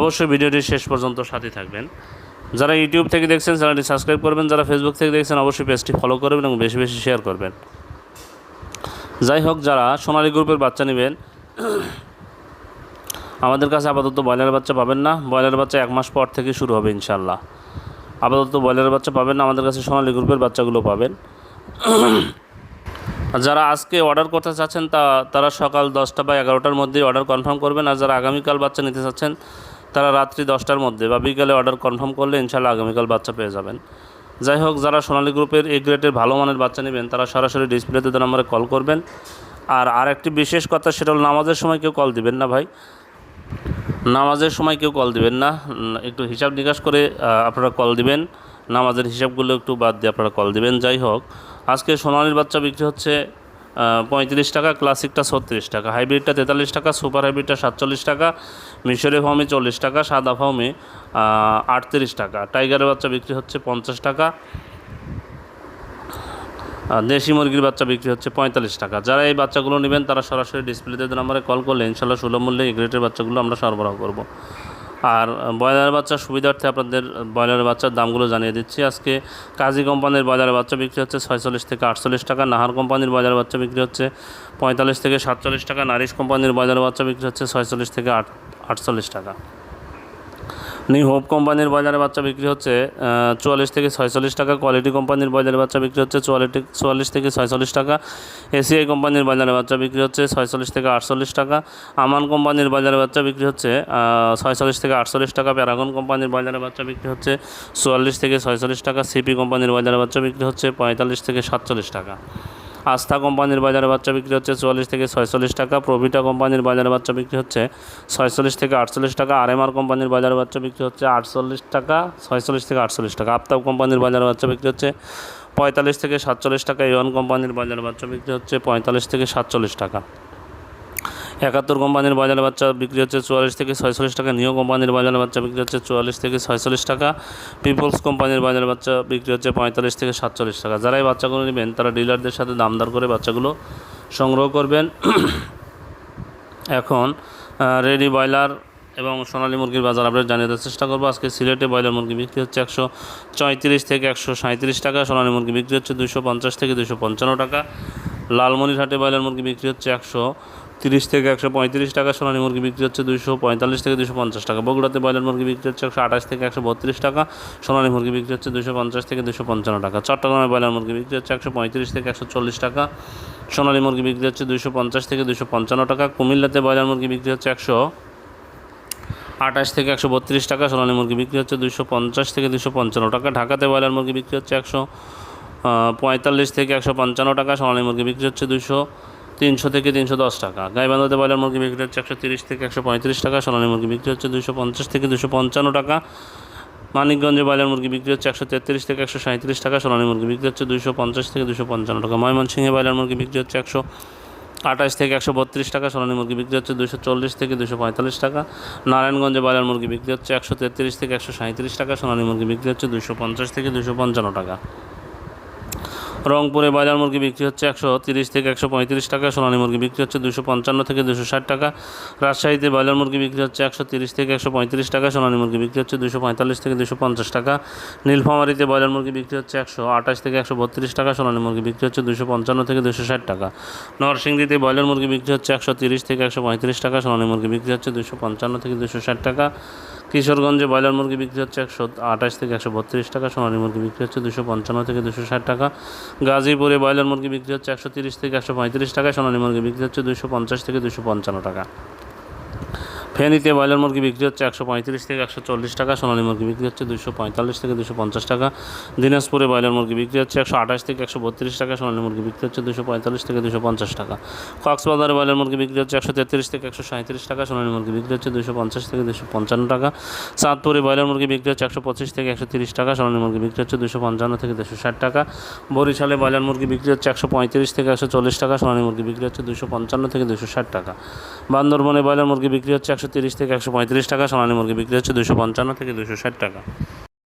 অবশ্যই ভিডিওটি শেষ পর্যন্ত সাথে থাকবেন। যারা ইউটিউব থেকে দেখছেন, চ্যানেলটি সাবস্ক্রাইব করবেন। যারা ফেসবুক থেকে দেখছেন, অবশ্যই পেজটি ফলো করবেন এবং বেশি বেশি শেয়ার করবেন। যাই হোক, যারা সোনালী গ্রুপের বাচ্চা নেবেন, আমাদের কাছে আপাতত ব্রয়লার বাচ্চা পাবেন না। ব্রয়লার বাচ্চা এক মাস পর থেকে শুরু হবে ইনশাল্লাহ আপাতত ব্রয়লার বাচ্চা পাবেন না, আমাদের কাছে সোনালী গ্রুপের বাচ্চাগুলো পাবেন। যারা আজকে অর্ডার করতে চাচ্ছেন, তা, তারা সকাল দশটা বা এগারোটার মধ্যেই অর্ডার কনফার্ম করবেন। আর যারা আগামীকাল বাচ্চা নিতে চাচ্ছেন তারা রাত্রি দশটার মধ্যে বা বিকালে অর্ডার কনফার্ম করলে ইনশাল্লাহ আগামীকাল বাচ্চা পেয়ে যাবেন। যাই হোক, যারা সোনালী গ্রুপের এ গ্রেডের ভালো মানের বাচ্চা নেবেন, তারা সরাসরি ডিসপ্লেতে দু নম্বরে কল করবেন। আর আরেকটি বিশেষ কথা, সেটা হল নামাজের সময় কেউ কল দিবেন না ভাই। নামাজের সময় কেউ কল দিবেন না। একটু হিসাব নিকাশ করে আপনারা কল দিবেন। নামাজের হিসাবগুলো একটু বাদ দিয়ে আপনারা কল দিবেন। যাই হোক, আজকে সোনালির বাচ্চা বিক্রি হচ্ছে পঁয়ত্রিশ টাকা ক্লাসিকটা ছত্রিশ টাকা। হাইব্রিডটা তেতাল্লিশ টাকা সুপার হাইব্রিডটা সাতচল্লিশ টাকা। মিশরি ফার্মে চল্লিশ টাকা, সাদা ফার্মে আটত্রিশ টাকা। টাইগারের বাচ্চা বিক্রি হচ্ছে পঞ্চাশ টাকা। দেশি মুরগির বাচ্চা বিক্রি হচ্ছে পঁয়তাল্লিশ টাকা। যারা এই বাচ্চাগুলো নেবেন, তারা সরাসরি ডিসপ্লেতে নাম্বারে কল করলে ইনশাল্লাহ সুলভ মূল্যে এই গ্রেটের বাচ্চাগুলো আমরা সরবরাহ করব। আর ব্রয়লার বাচ্চার সুবিধার্থে আপনাদের ব্রয়লার বাচ্চার দামগুলো জানিয়ে দিচ্ছি। আজকে কাজী কোম্পানির বাজারের বাচ্চা বিক্রি হচ্ছে ছয়চল্লিশ থেকে আটচল্লিশ টাকা। নাহার কোম্পানির বাজারের বাচ্চা বিক্রি হচ্ছে পঁয়তাল্লিশ থেকে সাতচল্লিশ টাকা। নারিশ কোম্পানির বাজারের বাচ্চা বিক্রি হচ্ছে ছয়চল্লিশ থেকে আট আটচল্লিশ টাকা। নিউ হোপ কোম্পানির বাজারে বাচ্চা বিক্রি হচ্ছে চুয়াল্লিশ থেকে ছয়চল্লিশ টাকা। কোয়ালিটি কোম্পানির বাজারে বাচ্চা বিক্রি হচ্ছে চুয়াল্লিশ চুয়াল্লিশ থেকে ছয়চল্লিশ টাকা। এসিআই কোম্পানির বাজারে বাচ্চা বিক্রি হচ্ছে ছয়চল্লিশ থেকে আটচল্লিশ টাকা। আমান কোম্পানির বাজারে বাচ্চা বিক্রি হচ্ছে ছয়চল্লিশ থেকে আটচল্লিশ টাকা। প্যারাগন কোম্পানির বাজারে বাচ্চা বিক্রি হচ্ছে চুয়াল্লিশ থেকে ছয়চল্লিশ টাকা। সিপি কোম্পানির বাজারে বাচ্চা বিক্রি হচ্ছে পঁয়তাল্লিশ থেকে সাতচল্লিশ টাকা। আস্থা কোম্পানির বাজারে বাচ্চা বিক্রি হচ্ছে চুয়াল্লিশ থেকে ছয়চল্লিশ টাকা, প্রভিটা কোম্পানির বাজারে বাচ্চা বিক্রি হচ্ছে ছয়চল্লিশ থেকে আটচল্লিশ টাকা, আরএমআর কোম্পানির বাজার বাচ্চা বিক্রি হচ্ছে আটচল্লিশ টাকা, ছয়চল্লিশ থেকে আটচল্লিশ টাকা। আফতাব কোম্পানির বাজারে বাচ্চা বিক্রি হচ্ছে পঁয়তাল্লিশ থেকে সাতচল্লিশ টাকা ইয়ন কোম্পানির বাজার বাচ্চা বিক্রি হচ্ছে পঁয়তাল্লিশ থেকে সাতচল্লিশ টাকা। একাত্তর কোম্পানির বাজারে বাচ্চা বিক্রি হচ্ছে চুয়াল্লিশ থেকে ছয়চল্লিশ টাকা নিও কোম্পানির বাজারে বাচ্চা বিক্রি হচ্ছে চুয়াল্লিশ থেকে ছয়চল্লিশ টাকা, পিপলস কোম্পানির বাজারে বাচ্চা বিক্রি হচ্ছে পঁয়তাল্লিশ থেকে সাতচল্লিশ টাকা। যারাই বাচ্চাগুলো নেবেন, তারা ডিলারদের সাথে দামদার করে বাচ্চাগুলো সংগ্রহ করবেন। এখন রেডি ব্রয়লার এবং সোনালী মুরগির বাজার আপডেট জানিয়ে দেওয়ার চেষ্টা করব। আজকে সিলেটে ব্রয়লার মুরগি বিক্রি হচ্ছে একশো চৈঁত্রিশ থেকে একশো সাঁত্রিশ টাকা, সোনালী মুরগি বিক্রি হচ্ছে দুশো পঞ্চাশ থেকে দুশো পঞ্চান্ন টাকা। লালমনিরহাটে ব্রয়লার মুরগি বিক্রি হচ্ছে একশো তিরিশ থেকে একশো পঁয়ত্রিশ টাকা সোনালী মুরগি বিক্রি হচ্ছে দুশো পঁয়তাল্লিশ থেকে দুশো পঞ্চাশ টাকা। বগুড়াতে ব্রয়লার মুরগি বিক্রি হচ্ছে একশো আঠাশ থেকে একশো বত্রিশ টাকা, সোনালী মুরগি বিক্রি হচ্ছে দুশো পঞ্চাশ থেকে দুশো পঞ্চান্ন টাকা। চট্টগ্রামে ব্রয়লার মুরগি বিক্রি হচ্ছে একশো পঁয়ত্রিশ থেকে একশো চল্লিশ টাকা, সোনালী মুরগি বিক্রি হচ্ছে দুশো পঞ্চাশ থেকে দুশো পঞ্চান্ন টাকা। কুমিল্লাতে ব্রয়লার মুরগি বিক্রি হচ্ছে একশো আঠাশ থেকে একশো বত্রিশ টাকা, সোনালী মুরগি বিক্রি হচ্ছে দুশো পঞ্চাশ থেকে দুশো পঞ্চান্ন টাকা। ঢাকাতে ব্রয়লার মুরগি বিক্রি হচ্ছে একশো পঁয়তাল্লিশ থেকে একশো পঞ্চান্ন টাকা, সোনালী মুরগি বিক্রি হচ্ছে দুশো তিনশো থেকে তিনশো দশ টাকা। গাইবান্ধাতে ব্রয়লার মুরগি বিক্রি হচ্ছে একশো তিরিশ থেকে একশো পঁয়ত্রিশ টাকা, সোনালী মুরগি বিক্রি হচ্ছে দুশো পঞ্চাশ থেকে দুশো পঞ্চান্ন টাকা। মানিকগঞ্জে ব্রয়লার মুরগি বিক্রি হচ্ছে একশো তেত্রিশ থেকে একশো সাঁত্রিশ টাকা, সোনালী মুরগি বিক্রি হচ্ছে দুশো পঞ্চাশ থেকে দুশো পঞ্চান্ন টাকা। ময়মনসিংহে ব্রয়লার মুরগি বিক্রি হচ্ছে একশো আঠাশ থেকে একশো বত্রিশ টাকা, সোনালী মুরগি বিক্রি হচ্ছে দুশো চল্লিশ থেকে দুশো পঁয়তাল্লিশ টাকা। নারায়ণগঞ্জে ব্রয়লার মুরগি বিক্রি হচ্ছে একশো তেত্রিশ থেকে একশো সাঁত্রিশ টাকা, সোনালী মুরগি বিক্রি হচ্ছে দুশো পঞ্চাশ থেকে দুশো পঞ্চান্ন টাকা। রংপুরে বাজার মুরগি বিক্রি হচ্ছে একশো তিরিশ থেকে একশো পঁয়ত্রিশ টাকা, সোনালী মুরগি বিক্রি হচ্ছে দুশো পঞ্চান্ন থেকে দুশো ষাট টাকা, রাজশাহীতে ব্রয়লার মুরগি বিক্রি হচ্ছে একশো তিরিশ থেকে একশো পঁয়ত্রিশ টাকা, সোনালী মুরগি বিক্রি হচ্ছে দুশো পঁয়তাল্লিশ থেকে দুশো পঞ্চাশ টাকা, নীলফামারিতে ব্রয়লার মুরগি বিক্রি হচ্ছে একশো আঠাশ থেকে একশো বত্রিশ টাকা, সোনালী মুরগি বিক্রি হচ্ছে দুশো পঞ্চান্ন থেকে দুশো ষাট টাকা, নরসিংদীতে ব্রয়লার মুরগি বিক্রি হচ্ছে একশো তিরিশ থেকে একশো পঁয়ত্রিশ টাকা, সোনালী মুরগি বিক্রি হচ্ছে দুশো পঞ্চান্ন থেকে দুশো ষাট টাকা কিশোরগঞ্জে ব্রয়লার মুরগি বিক্রি হচ্ছে একশো আঠাশ থেকে একশো বত্রিশ টাকা, সোনালী মুরগি বিক্রি হচ্ছে দুশো পঞ্চান্ন থেকে দুশো ষাট টাকা। গাজীপুরে ব্রয়লার মুরগি বিক্রি হচ্ছে একশো তিরিশ থেকে একশো পঁয়ত্রিশ টাকা সোনালী মুরগি বিক্রি হচ্ছে দুশো পঞ্চাশ থেকে দুশো পঞ্চান্ন টাকা। ফেনীতে ব্রয়লার মুরগি বিক্রি হচ্ছে একশো পঁয়ত্রিশ থেকে একশো চল্লিশ টাকা সোনালী মুরগি বিক্রি হচ্ছে দুশো পঁয়তাল্লিশ থেকে দুশো পঞ্চাশ টাকা দিনাজপুরে ব্রয়লার মুরগি বিক্রি হচ্ছে একশো আঠাশ থেকে একশো বত্রিশ টাকা সোনালী মুরগি বিক্রি হচ্ছে দুশো পঁয়তাল্লিশ থেকে দুশো পঞ্চাশ টাকা কক্সবাজারে ব্রয়লার মুরগি বিক্রি হচ্ছে একশো তেত্রিশ থেকে একশো সাঁত্রিশ টাকা সোনালী মুরগি বিক্রি হচ্ছে দুশো পঞ্চাশ থেকে দুশো পঞ্চান্ন টাকা চাঁদপুরে ব্রয়লার মুরগি বিক্রি হচ্ছে একশো পঁচিশ থেকে একশো তিরিশ টাকা সোনালী মুরগি বিক্রি হচ্ছে দুশো পঞ্চান্ন থেকে দুশো ষাট টাকা বরিশালে ব্রয়লার মুরগি বিক্রি হচ্ছে একশো পঁয়ত্রিশ থেকে একশো চল্লিশ টাকা সোনালী মুরগি বিক্রি হচ্ছে দুশো পঞ্চান্ন থেকে দুশো ষাট টাকা বান্দরবনে ব্রয়লার মুরগি বিক্রি হচ্ছে একশো তিরিশ থেকে একশো পঁয়ত্রিশ টাকা, সোনালী মুরগি বিক্রি হচ্ছে দুশো পঞ্চান্ন থেকে দুশো ষাট টাকা।